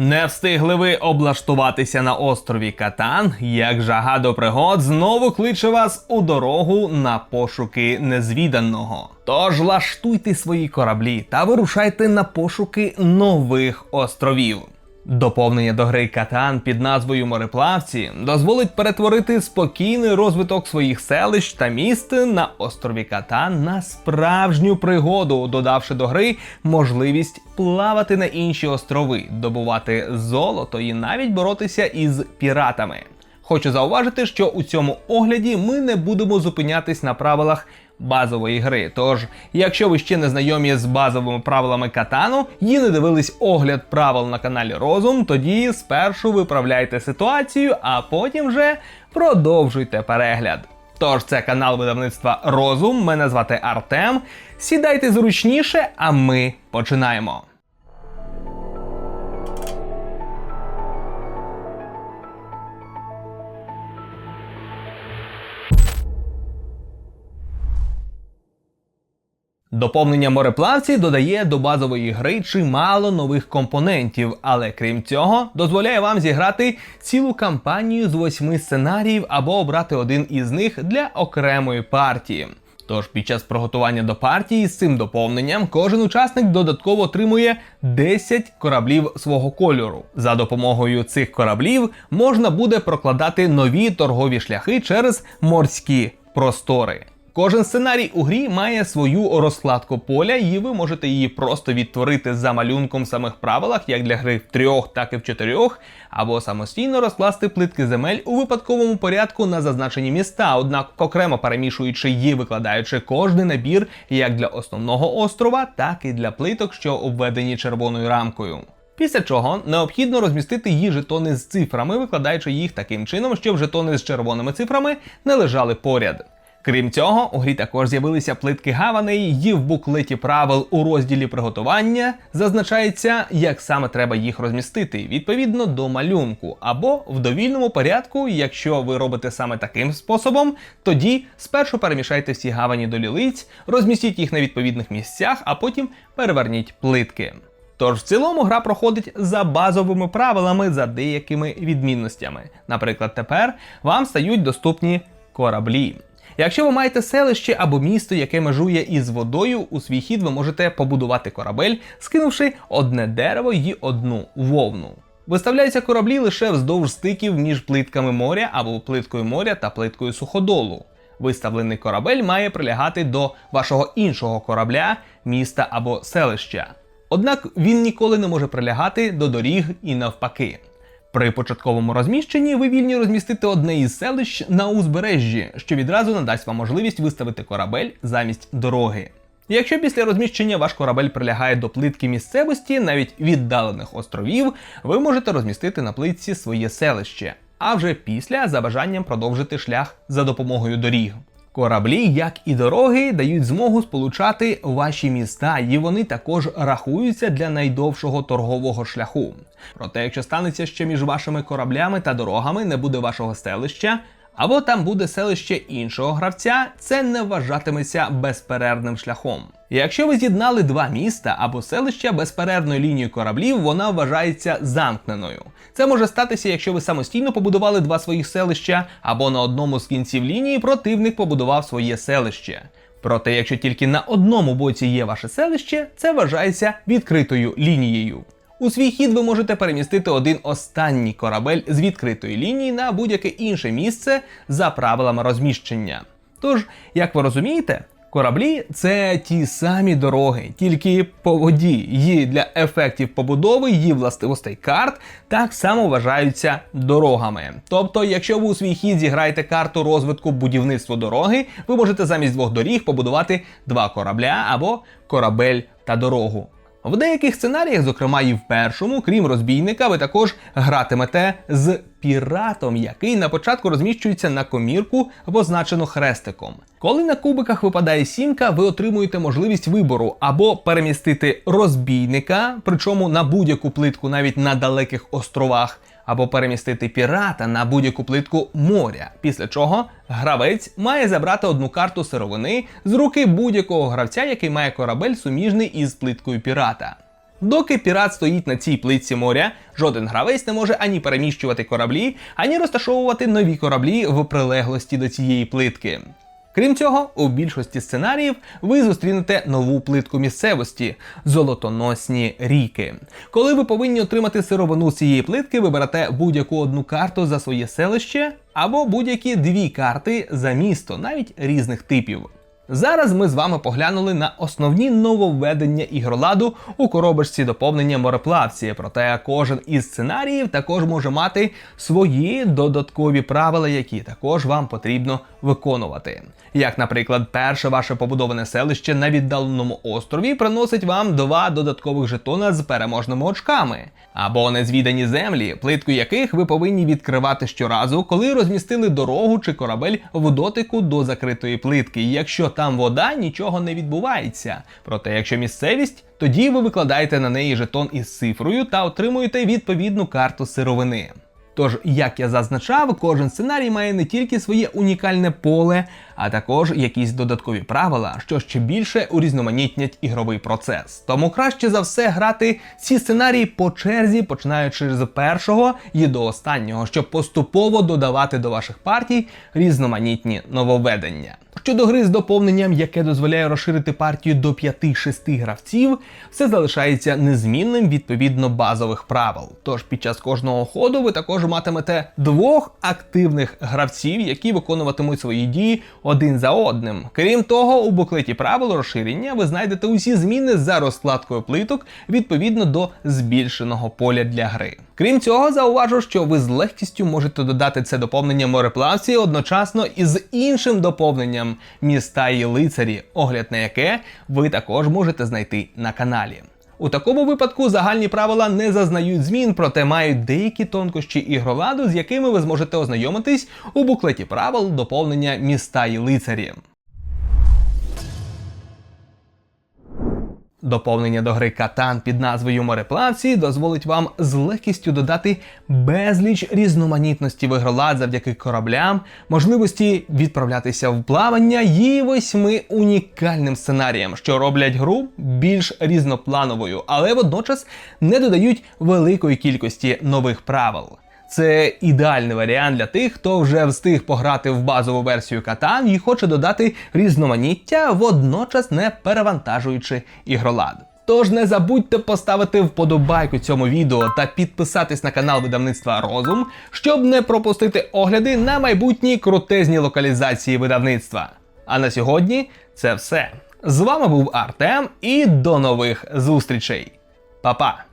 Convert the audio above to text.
Не встигли ви облаштуватися на острові Катан, як жага до пригод знову кличе вас у дорогу на пошуки незвіданого. Тож лаштуйте свої кораблі та вирушайте на пошуки нових островів. Доповнення до гри Катан під назвою Мореплавці дозволить перетворити спокійний розвиток своїх селищ та міст на острові Катан на справжню пригоду, додавши до гри можливість плавати на інші острови, добувати золото і навіть боротися із піратами. Хочу зауважити, що у цьому огляді ми не будемо зупинятись на правилах базової гри. Тож, якщо ви ще не знайомі з базовими правилами катану і не дивились огляд правил на каналі Розум, тоді спершу виправляйте ситуацію, а потім вже продовжуйте перегляд. Тож це канал видавництва Розум. Мене звати Артем. Сідайте зручніше, а ми починаємо. Доповнення мореплавці додає до базової гри чимало нових компонентів, але крім цього, дозволяє вам зіграти цілу кампанію з восьми сценаріїв або обрати один із них для окремої партії. Тож під час приготування до партії з цим доповненням кожен учасник додатково отримує 10 кораблів свого кольору. За допомогою цих кораблів можна буде прокладати нові торгові шляхи через морські простори. Кожен сценарій у грі має свою розкладку поля, і ви можете її просто відтворити за малюнком самих правилах, як для гри в трьох, так і в чотирьох, або самостійно розкласти плитки земель у випадковому порядку на зазначені міста, однак окремо перемішуючи і викладаючи кожний набір як для основного острова, так і для плиток, що обведені червоною рамкою. Після чого необхідно розмістити її жетони з цифрами, викладаючи їх таким чином, щоб жетони з червоними цифрами не лежали поряд. Крім цього, у грі також з'явилися плитки гаваней, і в буклеті правил у розділі приготування зазначається, як саме треба їх розмістити відповідно до малюнку, або в довільному порядку, якщо ви робите саме таким способом, тоді спершу перемішайте всі гавані до лілиць, розмістіть їх на відповідних місцях, а потім переверніть плитки. Тож в цілому гра проходить за базовими правилами за деякими відмінностями. Наприклад, тепер вам стають доступні кораблі. Якщо ви маєте селище або місто, яке межує із водою, у свій хід ви можете побудувати корабель, скинувши одне дерево і одну вовну. Виставляються кораблі лише вздовж стиків між плитками моря або плиткою моря та плиткою суходолу. Виставлений корабель має прилягати до вашого іншого корабля, міста або селища. Однак він ніколи не може прилягати до доріг і навпаки. При початковому розміщенні ви вільні розмістити одне із селищ на узбережжі, що відразу надасть вам можливість виставити корабель замість дороги. Якщо після розміщення ваш корабель прилягає до плитки місцевості, навіть віддалених островів, ви можете розмістити на плитці своє селище, а вже після за бажанням продовжити шлях за допомогою доріг. Кораблі, як і дороги, дають змогу сполучати ваші міста, і вони також рахуються для найдовшого торгового шляху. Проте, якщо станеться, ще між вашими кораблями та дорогами не буде вашого селища, або там буде селище іншого гравця, це не вважатиметься безперервним шляхом. Якщо ви з'єднали два міста або селища безперервною лінією кораблів, вона вважається замкненою. Це може статися, якщо ви самостійно побудували два своїх селища, або на одному з кінців лінії противник побудував своє селище. Проте, якщо тільки на одному боці є ваше селище, це вважається відкритою лінією. У свій хід ви можете перемістити один останній корабель з відкритої лінії на будь-яке інше місце за правилами розміщення. Тож, як ви розумієте, кораблі це ті самі дороги, тільки по воді. Її для ефектів побудови, її властивостей карт так само вважаються дорогами. Тобто, якщо ви у свій хід зіграєте карту розвитку будівництва дороги, ви можете замість двох доріг побудувати два корабля або корабель та дорогу. В деяких сценаріях, зокрема і в першому, крім розбійника, ви також гратимете з піратом, який на початку розміщується на комірку, позначену хрестиком. Коли на кубиках випадає сімка, ви отримуєте можливість вибору або перемістити розбійника, причому на будь-яку плитку, навіть на далеких островах, або перемістити пірата на будь-яку плитку моря. Після чого гравець має забрати одну карту сировини з руки будь-якого гравця, який має корабель суміжний із плиткою пірата. Доки пірат стоїть на цій плитці моря, жоден гравець не може ані переміщувати кораблі, ані розташовувати нові кораблі в прилеглості до цієї плитки. Крім цього, у більшості сценаріїв ви зустрінете нову плитку місцевості золотоносні ріки. Коли ви повинні отримати сировину з цієї плитки, ви берете будь-яку одну карту за своє селище або будь-які дві карти за місто, навіть різних типів. Зараз ми з вами поглянули на основні нововведення ігроладу у коробочці доповнення мореплавці. Проте кожен із сценаріїв також може мати свої додаткові правила, які також вам потрібно виконувати. Як, наприклад, перше ваше побудоване селище на віддаленому острові приносить вам два додаткових жетона з переможними очками, або незвідані землі, плитку яких ви повинні відкривати щоразу, коли розмістили дорогу чи корабель в дотику до закритої плитки. Якщо там вода, нічого не відбувається. Проте, якщо місцевість, тоді ви викладаєте на неї жетон із цифрою та отримуєте відповідну карту сировини. Тож, як я зазначав, кожен сценарій має не тільки своє унікальне поле, а також якісь додаткові правила, що ще більше урізноманітнять ігровий процес. Тому краще за все грати ці сценарії по черзі, починаючи з першого і до останнього, щоб поступово додавати до ваших партій різноманітні нововведення. Щодо гри з доповненням, яке дозволяє розширити партію до 5-6 гравців, все залишається незмінним відповідно базових правил. Тож під час кожного ходу ви також матимете двох активних гравців, які виконуватимуть свої дії один за одним. Крім того, у буклеті правил розширення ви знайдете усі зміни за розкладкою плиток відповідно до збільшеного поля для гри. Крім цього, зауважу, що ви з легкістю можете додати це доповнення мореплавці одночасно із іншим доповненням міста і лицарі, огляд на яке ви також можете знайти на каналі. У такому випадку загальні правила не зазнають змін, проте мають деякі тонкощі ігроладу, з якими ви зможете ознайомитись у буклеті правил доповнення міста і лицарі. Доповнення до гри Катан під назвою Мореплавці дозволить вам з легкістю додати безліч різноманітності в ігролад завдяки кораблям, можливості відправлятися в плавання і восьми унікальним сценаріям, що роблять гру більш різноплановою, але водночас не додають великої кількості нових правил. Це ідеальний варіант для тих, хто вже встиг пограти в базову версію Катан і хоче додати різноманіття, водночас не перевантажуючи ігролад. Тож не забудьте поставити вподобайку цьому відео та підписатись на канал видавництва Розум, щоб не пропустити огляди на майбутні крутезні локалізації видавництва. А на сьогодні це все. З вами був Артем і до нових зустрічей. Па-па!